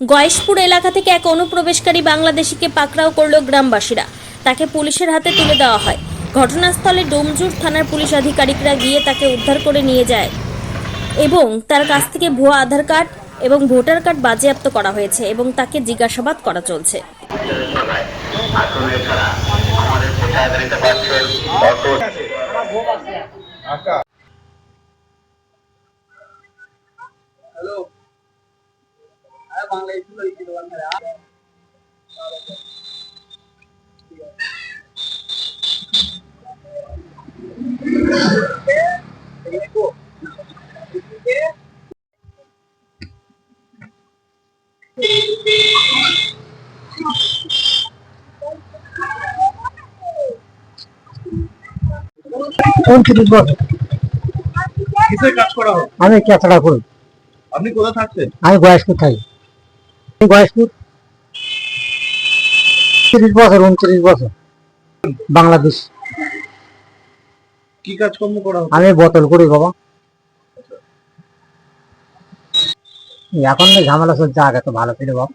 গয়েশপুর এলাকা থেকে এক অনুপ্রবেশকারী বাংলাদেশিকে পাকড়াও করল গ্রামবাসীরা। তাকে পুলিশের হাতে তুলে দেওয়া হয়। ঘটনাস্থলে ডোমজুর থানার পুলিশ আধিকারিকরা গিয়ে তাকে উদ্ধার করে নিয়ে যায় এবং তার কাছ থেকে ভুয়া আধার কার্ড এবং ভোটার কার্ড বাজেয়াপ্ত করা হয়েছে এবং তাকে জিজ্ঞাসাবাদ করা চলছে। আসলে এছাড়া আমাদের কোথায় দিতে পারছেন অটো উনত্রিশ বছর কিসের কাজ করা হয় আমি কেঁচড়া করি। আপনি কোথায় থাকছেন আমি বয়স্কুর থাকি। বয়স তিরিশ বছর উনত্রিশ বছর। বাংলাদেশ। কি কাজকর্ম করা আমি বোতল করি বাবা। এখন ঝামেলা সব আগে তো ভালো ছিল বাবা।